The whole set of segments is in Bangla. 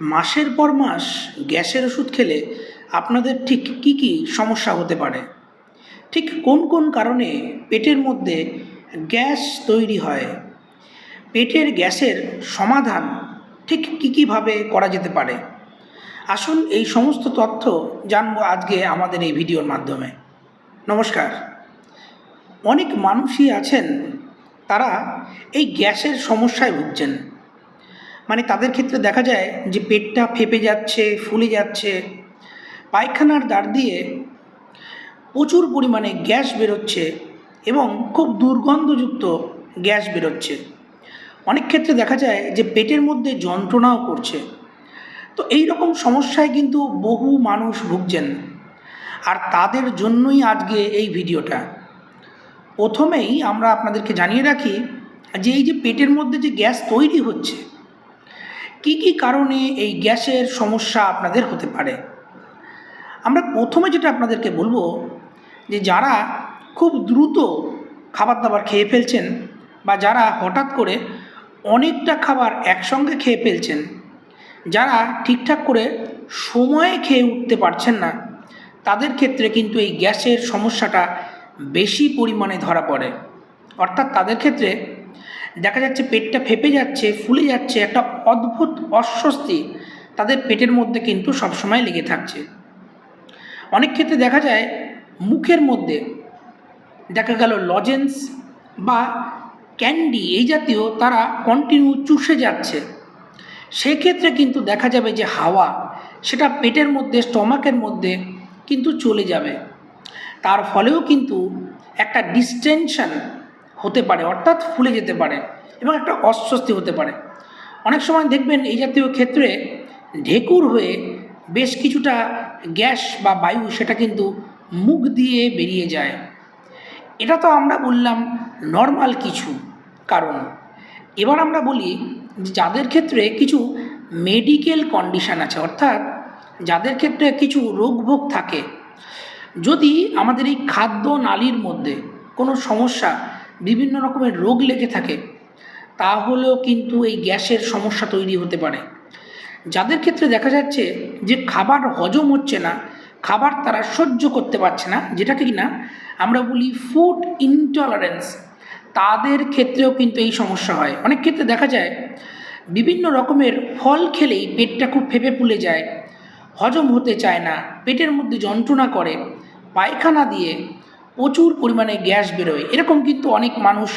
মাসের পর মাস গ্যাসের ওষুধ খেলে আপনাদের ঠিক কী কী সমস্যা হতে পারে? ঠিক কোন কোন কারণে পেটের মধ্যে গ্যাস তৈরি হয়? পেটের গ্যাসের সমাধান ঠিক কী কীভাবে করা যেতে পারে? আসুন এই সমস্ত তথ্য জানব আজকে আমাদের এই ভিডিওর মাধ্যমে। নমস্কার। অনেক মানুষই আছেন, তারা এই গ্যাসের সমস্যায় ভুগছেন। মানে তাদের ক্ষেত্রে দেখা যায় যে পেটটা ফেপে যাচ্ছে, ফুলে যাচ্ছে। পায়খানার দ্বার দিয়ে প্রচুর পরিমাণে গ্যাস বেরোচ্ছে এবং খুব দুর্গন্ধযুক্ত গ্যাস বেরোচ্ছে। অনেক ক্ষেত্রে দেখা যায় যে পেটের মধ্যে যন্ত্রণাও করছে। তো এই রকম সমস্যায় কিন্তু বহু মানুষ ভুগছেন। আর তাদের জন্যই আজকে এই ভিডিওটা। প্রথমেই আমরা আপনাদেরকে জানিয়ে রাখি যে এই যে পেটের মধ্যে যে গ্যাস তৈরি হচ্ছে কি কি কারণে এই গ্যাসের সমস্যা আপনাদের হতে পারে? আমরা প্রথমে যেটা আপনাদেরকে বলব, যে যারা খুব দ্রুত খাবার দাবার খেয়ে ফেলছেন বা যারা হঠাৎ করে অনেকটা খাবার একসঙ্গে খেয়ে ফেলছেন, যারা ঠিকঠাক করে সময়ে খেয়ে উঠতে পারছেন না, তাদের ক্ষেত্রে কিন্তু এই গ্যাসের সমস্যাটা বেশি পরিমাণে ধরা পড়ে। অর্থাৎ তাদের ক্ষেত্রে দেখা যাচ্ছে পেটটা ফেপে যাচ্ছে, ফুলে যাচ্ছে, একটা অদ্ভুত অস্বস্তি তাদের পেটের মধ্যে কিন্তু সবসময় লেগে থাকছে। অনেক ক্ষেত্রে দেখা যায় মুখের মধ্যে দেখা গেল লজেন্স বা ক্যান্ডি এই জাতীয় তারা কন্টিনিউ চুষে যাচ্ছে। সেক্ষেত্রে কিন্তু দেখা যাবে যে হাওয়া সেটা পেটের মধ্যে, স্টমাকের মধ্যে কিন্তু চলে যাবে। তার ফলেও কিন্তু একটা ডিস্টেনশন হতে পারে, অর্থাৎ ফুলে যেতে পারে এবং একটা অস্বস্তি হতে পারে। অনেক সময় দেখবেন এই জাতীয় ক্ষেত্রে ঢেকুর হয়ে বেশ কিছুটা গ্যাস বা বায়ু সেটা কিন্তু মুখ দিয়ে বেরিয়ে যায়। এটা তো আমরা বললাম নর্মাল কিছু কারণ। এবার আমরা বলি যাদের ক্ষেত্রে কিছু মেডিকেল কন্ডিশান আছে, অর্থাৎ যাদের ক্ষেত্রে কিছু রোগভোগ থাকে, যদি আমাদের এই খাদ্য নালীর মধ্যে কোনো সমস্যা বিভিন্ন রকমের রোগ লেগে থাকে, তাহলেও কিন্তু এই গ্যাসের সমস্যা তৈরি হতে পারে। যাদের ক্ষেত্রে দেখা যাচ্ছে যে খাবার হজম হচ্ছে না, খাবার তারা সহ্য করতে পারছে না, যেটাকে কিনা আমরা বলি ফুড ইনটলারেন্স তাদের ক্ষেত্রেও কিন্তু এই সমস্যা হয়। অনেক ক্ষেত্রে দেখা যায় বিভিন্ন রকমের ফল খেলেই পেটটা খুব ফেপে ফুলে যায়, হজম হতে চায় না, পেটের মধ্যে যন্ত্রণা করে, পায়খানা দিয়ে প্রচুর পরিমাণে গ্যাস বেরোয়। এরকম কিন্তু অনেক মানুষ,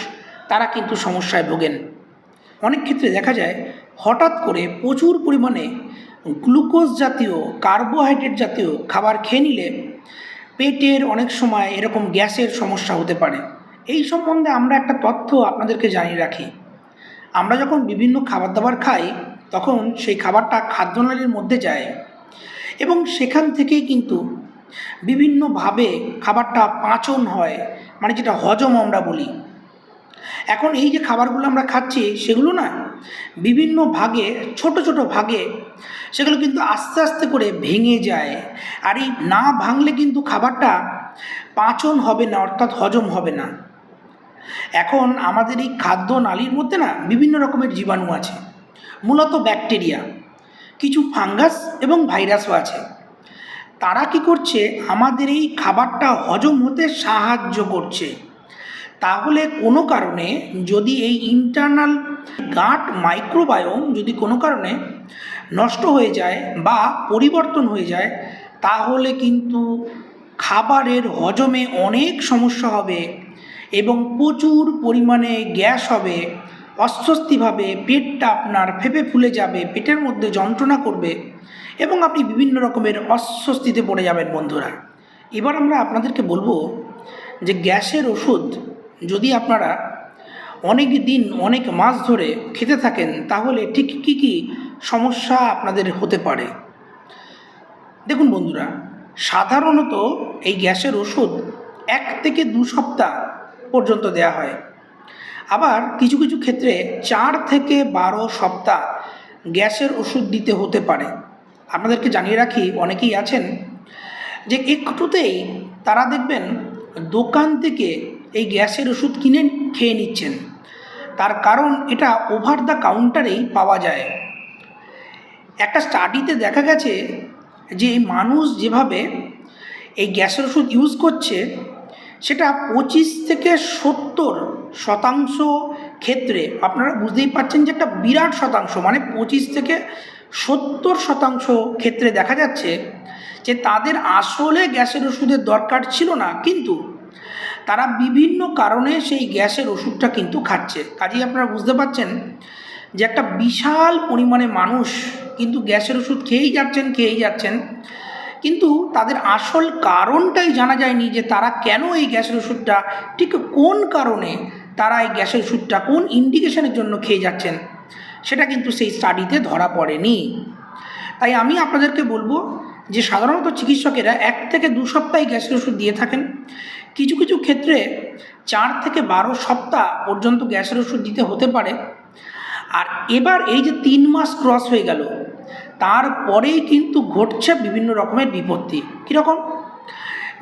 তারা কিন্তু সমস্যায় ভোগেন। অনেক ক্ষেত্রে দেখা যায়, হঠাৎ করে প্রচুর পরিমাণে গ্লুকোজ জাতীয়, কার্বোহাইড্রেট জাতীয় খাবার খেয়ে নিলে পেটের অনেক সময় এরকম গ্যাসের সমস্যা হতে পারে। এই সম্বন্ধে আমরা একটা তথ্য আপনাদেরকে জানিয়ে রাখি। আমরা যখন বিভিন্ন খাবার দাবার খাই, তখন সেই খাবারটা খাদ্যনালীর মধ্যে যায় এবং সেখান থেকেই কিন্তু বিভিন্নভাবে খাবারটা পাচন হয় মানে যেটা হজম আমরা বলি। এখন এই যে খাবারগুলো আমরা খাচ্ছি, সেগুলো না বিভিন্ন ভাগে, ছোট ছোট ভাগে, সেগুলো কিন্তু আস্তে আস্তে করে ভেঙে যায়। আর এই না ভাঙলে কিন্তু খাবারটা পাচন হবে না, অর্থাৎ হজম হবে না। এখন আমাদের এই খাদ্য নালীর মধ্যে না বিভিন্ন রকমের জীবাণু আছে। মূলত ব্যাকটেরিয়া, কিছু ফাঙ্গাস এবং ভাইরাসও আছে। তারা কি করছে? আমাদের এই খাবারটা হজম হতে সাহায্য করছে। তাহলে কোনো কারণে যদি এই ইন্টারনাল গাঁট মাইক্রোবায়োম যদি কোনো কারণে নষ্ট হয়ে যায় বা পরিবর্তন হয়ে যায়, তাহলে কিন্তু খাবারের হজমে অনেক সমস্যা হবে এবং প্রচুর পরিমাণে গ্যাস হবে, অস্বস্তিভাবে পেটটা আপনার ফেপে ফুলে যাবে, পেটের মধ্যে যন্ত্রণা করবে। এবং আপনি বিভিন্ন রকমের অস্বস্তিতে পড়ে যাবেন বন্ধুরা। এবার আমরা আপনাদেরকে বলব যে গ্যাসের ওষুধ যদি আপনারা অনেক দিন, অনেক মাস ধরে খেতে থাকেন, তাহলে ঠিক কী কী সমস্যা আপনাদের হতে পারে? দেখুন বন্ধুরা, সাধারণত এই গ্যাসের ওষুধ এক থেকে দু সপ্তাহ পর্যন্ত দেওয়া হয়। আবার কিছু কিছু ক্ষেত্রে চার থেকে বারো সপ্তাহ গ্যাসের ওষুধ দিতে হতে পারে। আপনাদেরকে জানিয়ে রাখি, অনেকেই আছেন যে একটুতেই তারা দেখবেন দোকান থেকে এই গ্যাসের ওষুধ কিনে খেয়ে নিচ্ছেন। তার কারণ এটা ওভার দ্য কাউন্টারেই পাওয়া যায়। একটা স্টাডিতে দেখা গেছে যে মানুষ যেভাবে এই গ্যাসের ওষুধ ইউজ করছে, সেটা পঁচিশ থেকে সত্তর শতাংশ ক্ষেত্রে আপনারা বুঝতেই পারছেন যে একটা বিরাট শতাংশ মানে পঁচিশ থেকে সত্তর শতাংশ ক্ষেত্রে দেখা যাচ্ছে যে তাদের আসলে গ্যাসের ওষুধের দরকার ছিল না, কিন্তু তারা বিভিন্ন কারণে সেই গ্যাসের ওষুধটা কিন্তু খাচ্ছে। কাজেই আপনারা বুঝতে পারছেন যে একটা বিশাল পরিমাণে মানুষ কিন্তু গ্যাসের ওষুধ খেয়েই যাচ্ছেন খেয়েই যাচ্ছেন। কিন্তু তাদের আসল কারণটাই জানা যায়নি যে তারা কেন এই গ্যাসের ওষুধটা, ঠিক কোন কারণে তারা এই গ্যাসের ওষুধটা, কোন ইন্ডিকেশনের জন্য খেয়ে যাচ্ছেন। সেটা কিন্তু সেই স্টাডিতে ধরা পড়েনি। তাই আমি আপনাদেরকে বলব যে সাধারণত চিকিৎসকেরা এক থেকে দু সপ্তাহে গ্যাসের ওষুধ দিয়ে থাকেন। কিছু কিছু ক্ষেত্রে চার থেকে বারো সপ্তাহ পর্যন্ত গ্যাসের ওষুধ দিতে হতে পারে। আর এবার এই যে তিন মাস ক্রস হয়ে গেল, তারপরেই কিন্তু ঘটছে বিভিন্ন রকমের বিপত্তি। কীরকম?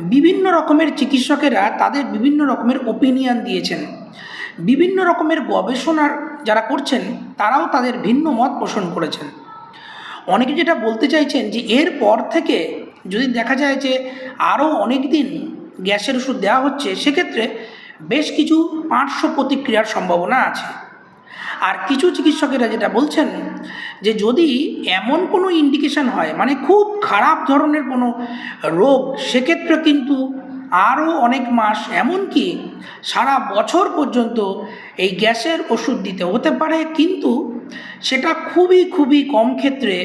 বিভিন্ন রকমের চিকিৎসকেরা তাদের বিভিন্ন রকমের ওপিনিয়ন দিয়েছেন। বিভিন্ন রকমের গবেষণার যারা করছেন, তারাও তাদের ভিন্ন মত পোষণ করেছেন। অনেকে যেটা বলতে চাইছেন যে, এর পর থেকে যদি দেখা যায় যে, আরও অনেক দিন গ্যাসের ওষুধ দেওয়া হচ্ছে, সেক্ষেত্রে বেশ কিছু পার্শ্ব প্রতিক্রিয়ার সম্ভাবনা আছে। আর কিছু চিকিৎসকেরা যেটা বলছেন যে, যদি এমন কোনো ইন্ডিকেশন হয় মানে খুব খারাপ ধরনের কোনো রোগ, সেক্ষেত্রে কিন্তু আরও অনেক মাস, এমনকি সারা বছর পর্যন্ত এই গ্যাসের ওষুধ দিতে হতে পারে, কিন্তু সেটা খুবই খুবই কম ক্ষেত্রে,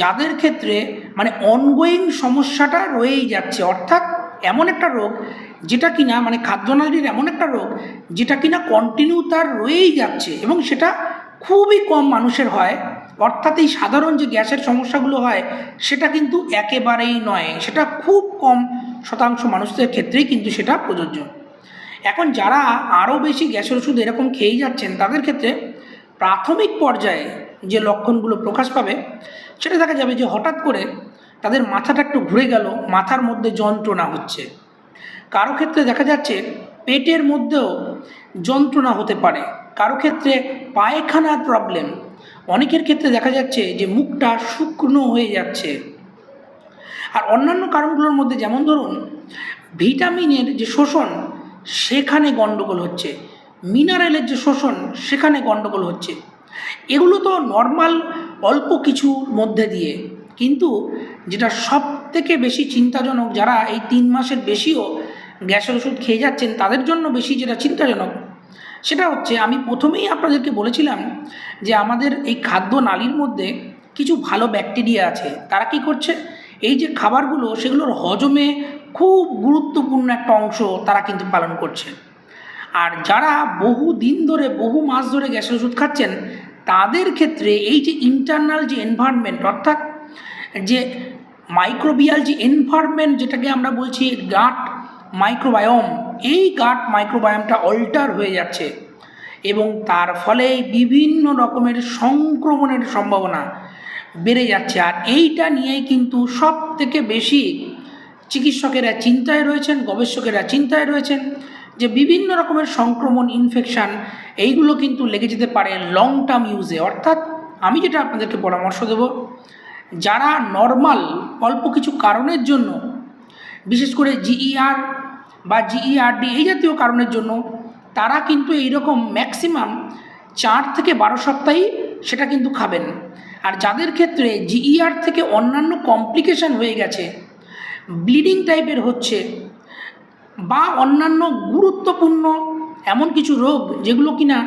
যাদের ক্ষেত্রে মানে অনগোয়িং সমস্যাটা রয়েই যাচ্ছে। অর্থাৎ এমন একটা রোগ যেটা কিনা মানে খাদ্যনালীর এমন একটা রোগ যেটা কিনা কন্টিনিউ তার রয়েই যাচ্ছে এবং সেটা খুবই কম মানুষের হয়। অর্থাৎ এই সাধারণ যে গ্যাসের সমস্যাগুলো হয়, সেটা কিন্তু একেবারেই নয়। সেটা খুব কম শতাংশ মানুষদের ক্ষেত্রেই কিন্তু সেটা প্রযোজ্য। এখন যারা আরও বেশি গ্যাসের ওষুধ এরকম খেয়েই যাচ্ছেন, তাদের ক্ষেত্রে প্রাথমিক পর্যায়ে যে লক্ষণগুলো প্রকাশ পাবে, সেটা দেখা যাবে যে হঠাৎ করে তাদের মাথাটা একটু ঘুরে গেল, মাথার মধ্যে যন্ত্রণা হচ্ছে। কারও ক্ষেত্রে দেখা যাচ্ছে পেটের মধ্যেও যন্ত্রণা হতে পারে। কারও ক্ষেত্রে পায়খানার প্রবলেম অনেকের ক্ষেত্রে দেখা যাচ্ছে যে মুখটা শুকনো হয়ে যাচ্ছে। আর অন্যান্য কারণগুলোর মধ্যে যেমন ধরুন, ভিটামিনের যে শোষণ, সেখানে গণ্ডগোল হচ্ছে। মিনারেলের যে শোষণ, সেখানে গণ্ডগোল হচ্ছে। এগুলো তো নর্মাল অল্প কিছুর মধ্যে দিয়ে। কিন্তু যেটা সব থেকে বেশি চিন্তাজনক, যারা এই তিন মাসের বেশিও গ্যাসের ওষুধ খেয়ে যাচ্ছেন, তাদের জন্য বেশি যেটা চিন্তাজনক, সেটা হচ্ছে আমি প্রথমেই আপনাদেরকে বলেছিলাম যে আমাদের এই খাদ্য নালীর মধ্যে কিছু ভালো ব্যাকটেরিয়া আছে। তারা কি করছে? এই যে খাবারগুলো, সেগুলোর হজমে খুব গুরুত্বপূর্ণ একটা অংশ তারা কিন্তু পালন করছে। আর যারা বহু দিন ধরে, বহু মাস ধরে গ্যাসের ওষুধ খাচ্ছেন, তাদের ক্ষেত্রে এই যে ইন্টারনাল যে এনভায়রনমেন্ট অর্থাৎ যে মাইক্রোবিয়াল যে এনভায়রনমেন্ট যেটাকে আমরা বলছি গাট মাইক্রোবায়োম এই গাট মাইক্রোবায়োমটা অল্টার হয়ে যাচ্ছে। এবং তার ফলে বিভিন্ন রকমের সংক্রমণের সম্ভাবনা বেড়ে যাচ্ছে। আর এইটা নিয়েই কিন্তু সব থেকে বেশি চিকিৎসকেরা চিন্তায় রয়েছেন, গবেষকেরা চিন্তায় রয়েছেন যে বিভিন্ন রকমের সংক্রমণ ইনফেকশান এইগুলো কিন্তু লেগে যেতে পারে লং টার্ম ইউজে অর্থাৎ আমি যেটা আপনাদেরকে পরামর্শ দেব, যারা নর্মাল অল্প কিছু কারণের জন্য, বিশেষ করে জিইআর বা জিইআরডি এই জাতীয় কারণের জন্য, তারা কিন্তু এইরকম ম্যাক্সিমাম চার থেকে বারো সপ্তাহেই সেটা কিন্তু খাবেন। যাদের ক্ষেত্রে জিইআর থেকে অন্যান্য কমপ্লিকেশান হয়ে গেছে ব্লিডিং টাইপের হচ্ছে, বা অন্যান্য গুরুত্বপূর্ণ এমন কিছু রোগ যেগুলো কিনা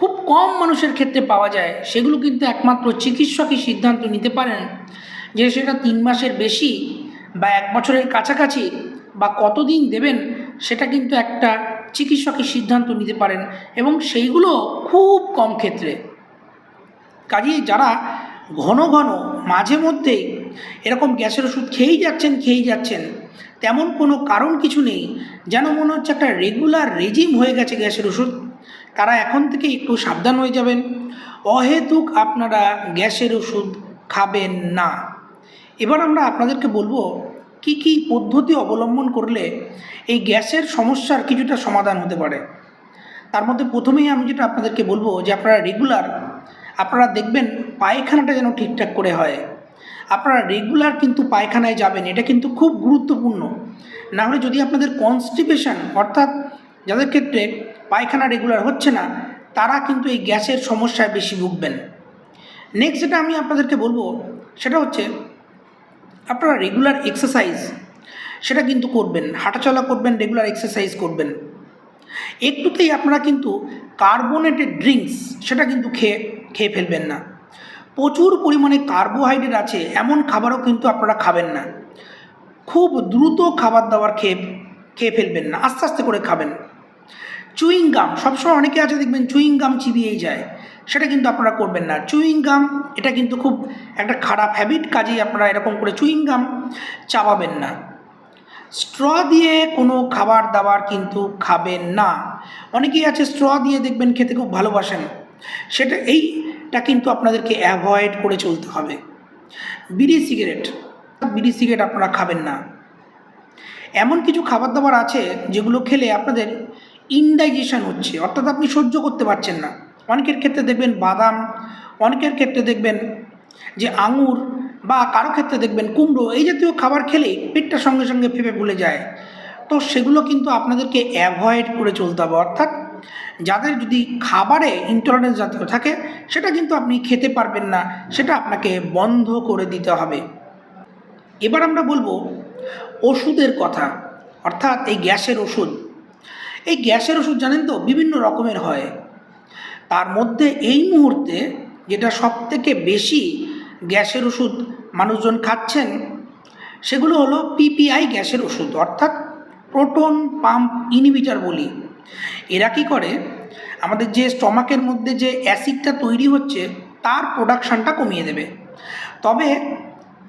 খুব কম মানুষের ক্ষেত্রে পাওয়া যায়, সেগুলো কিন্তু একমাত্র চিকিৎসকই সিদ্ধান্ত নিতে পারেন যে সেটা তিন মাসের বেশি বা এক বছরের কাছাকাছি বা কতদিন দেবেন, সেটা কিন্তু একটা চিকিৎসকই সিদ্ধান্ত নিতে পারেন এবং সেইগুলো খুব কম ক্ষেত্রে। কাজেই যারা ঘন ঘন, মাঝে মধ্যেই এরকম গ্যাসের ওষুধ খেয়েই যাচ্ছেন খেয়েই যাচ্ছেন। তেমন কোনো কারণ কিছু নেই, যেন মনে হচ্ছে একটা রেগুলার রেজিম হয়ে গেছে গ্যাসের ওষুধ। তারা এখন থেকে একটু সাবধান হয়ে যাবেন। অহেতুক আপনারা গ্যাসের ওষুধ খাবেন না। এবার আমরা আপনাদেরকে বলব, কি কি পদ্ধতি অবলম্বন করলে এই গ্যাসের সমস্যার কিছুটা সমাধান হতে পারে? তার মধ্যে প্রথমেই আমি যেটা আপনাদেরকে বলব, যে আপনারা রেগুলার আপনারা দেখবেন পায়খানাটা যেন ঠিকঠাক করে হয়। আপনারা রেগুলার কিন্তু পায়খানায় যাবেন, এটা কিন্তু খুব গুরুত্বপূর্ণ। না হলে যদি আপনাদের কনস্টিপেশন অর্থাৎ যাদের ক্ষেত্রে পায়খানা রেগুলার হচ্ছে না, তারা কিন্তু এই গ্যাসের সমস্যায় বেশি ভুগবেন। নেক্সট যেটা আমি আপনাদেরকে বলব, সেটা হচ্ছে আপনারা রেগুলার এক্সারসাইজ সেটা কিন্তু করবেন। হাঁটাচলা করবেন রেগুলার এক্সারসাইজ করবেন। একটুতেই আপনারা কিন্তু কার্বোনেটেড ড্রিঙ্কস সেটা কিন্তু খেয়ে খেয়ে ফেলবেন না। প্রচুর পরিমাণে কার্বোহাইড্রেট আছে, এমন খাবারও কিন্তু আপনারা খাবেন না। খুব দ্রুত খাবার দাবার খেয়ে খেয়ে ফেলবেন না, আস্তে আস্তে করে খাবেন। চুইং গাম সবসময় অনেকে আছে দেখবেন চুইং গাম চিবিয়েই যায়, সেটা কিন্তু আপনারা করবেন না। চুইং গাম এটা কিন্তু খুব একটা খারাপ হ্যাবিট কাজেই আপনারা এরকম করে চুইং গাম চাবাবেন না। স্ট্র দিয়ে কোনো খাবার দাবার কিন্তু খাবেন না। অনেকেই আছে স্ট্র দিয়ে দেখবেন খেতে খুব ভালোবাসেন। সেটা এইটা কিন্তু আপনাদেরকে অ্যাভয়েড করে চলতে হবে। বিড়ি সিগারেট বিড়ি সিগারেট আপনারা খাবেন না। এমন কিছু খাবার দাবার আছে যেগুলো খেলে আপনাদের ইনডাইজেশন হচ্ছে, অর্থাৎ আপনি সহ্য করতে পারছেন না। অনেকের ক্ষেত্রে দেখবেন বাদাম, অনেকের ক্ষেত্রে দেখবেন যে আঙুর বা কারও ক্ষেত্রে দেখবেন কুমড়ো, এই জাতীয় খাবার খেলেই পেটটা সঙ্গে সঙ্গে ফেপে ভুলে যায়। তো সেগুলো কিন্তু আপনাদেরকে অ্যাভয়েড করে চলতে হবে, অর্থাৎ যাদের যদি খাবারে ইন্টলারেন্স জাতীয় থাকে, সেটা কিন্তু আপনি খেতে পারবেন না, সেটা আপনাকে বন্ধ করে দিতে হবে। এবার আমরা বলব ওষুধের কথা, অর্থাৎ এই গ্যাসের ওষুধ। এই গ্যাসের ওষুধ জানেন তো, বিভিন্ন রকমের হয়। তার মধ্যে এই মুহূর্তে যেটা সবথেকে বেশি গ্যাসের ওষুধ মানুষজন খাচ্ছেন, সেগুলো হলো পিপিআই গ্যাসের ওষুধ, অর্থাৎ প্রোটন পাম্প ইনহিবিটার বলি। এরা কি করে? আমাদের যে স্টমাকের মধ্যে যে অ্যাসিডটা তৈরি হচ্ছে, তার প্রোডাকশানটা কমিয়ে দেবে। তবে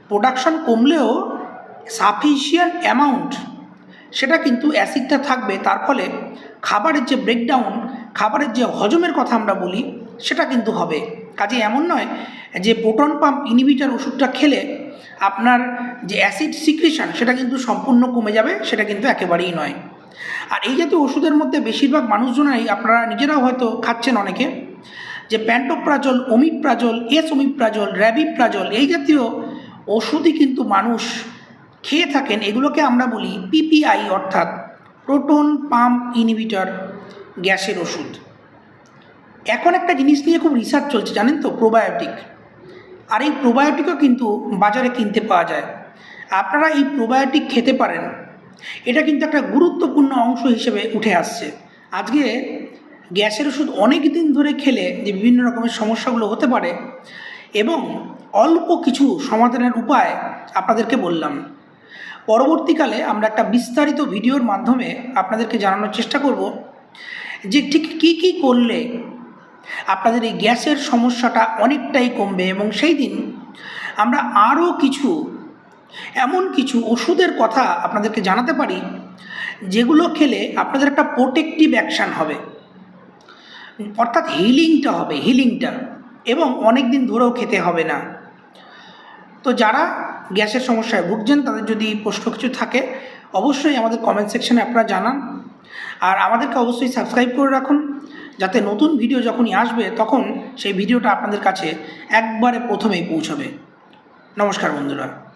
প্রোডাকশান কমলেও সাফিসিয়েন্ট অ্যামাউন্ট, সেটা কিন্তু অ্যাসিডটা থাকবে। তার ফলে খাবারের যে ব্রেকডাউন, খাবারের যে হজমের কথা আমরা বলি, সেটা কিন্তু হবে। কাজে এমন নয় যে প্রোটন পাম্প ইনহিবিটার ওষুধটা খেলে আপনার যে অ্যাসিড সিক্রেশন, সেটা কিন্তু সম্পূর্ণ কমে যাবে, সেটা কিন্তু একেবারেই নয়। আর এই জাতীয় ওষুধের মধ্যে বেশিরভাগ মানুষজনাই আপনারা নিজেরাও হয়তো খাচ্ছেন অনেকে, যে pantoprazole omeprazole esomeprazole rabeprazole, এই জাতীয় ওষুধই কিন্তু মানুষ খেয়ে থাকেন। এগুলোকে আমরা বলি পিপিআই অর্থাৎ প্রোটন পাম্প ইনহিবিটর গ্যাসের ওষুধ। এখন একটা জিনিস নিয়ে খুব রিসার্চ চলছে, জানেন তো প্রোবায়োটিক আর এই প্রোবায়োটিকও কিন্তু বাজারে কিনতে পাওয়া যায়। আপনারা এই প্রোবায়োটিক খেতে পারেন। এটা কিন্তু একটা গুরুত্বপূর্ণ অংশ হিসেবে উঠে আসছে। আজকে গ্যাসের ওষুধ অনেক দিন ধরে খেলে যে বিভিন্ন রকমের সমস্যাগুলো হতে পারে এবং অল্প কিছু সমাধানের উপায় আপনাদেরকে বললাম। পরবর্তীকালে আমরা একটা বিস্তারিত ভিডিওর মাধ্যমে আপনাদেরকে জানানোর চেষ্টা করব যে ঠিক কী কী করলে আপনাদের এই গ্যাসের সমস্যাটা অনেকটাই কমবে এবং সেই দিন আমরা আরও কিছু এমন কিছু ওষুধের কথা আপনাদেরকে জানাতে পারি, যেগুলো খেলে আপনাদের একটা প্রোটেকটিভ অ্যাকশান হবে। অর্থাৎ হিলিংটা হবে হিলিংটা এবং অনেক দিন ধরেও খেতে হবে না। তো যারা গ্যাসের সমস্যায় ভুগছেন, তাদের যদি প্রশ্ন কিছু থাকে, অবশ্যই আমাদের কমেন্ট সেকশানে আপনারা জানান। আর আমাদেরকে অবশ্যই সাবস্ক্রাইব করে রাখুন, যাতে নতুন ভিডিও যখনই আসবে, তখন সেই ভিডিওটা আপনাদের কাছে একবারে প্রথমেই পৌঁছবে। নমস্কার বন্ধুরা।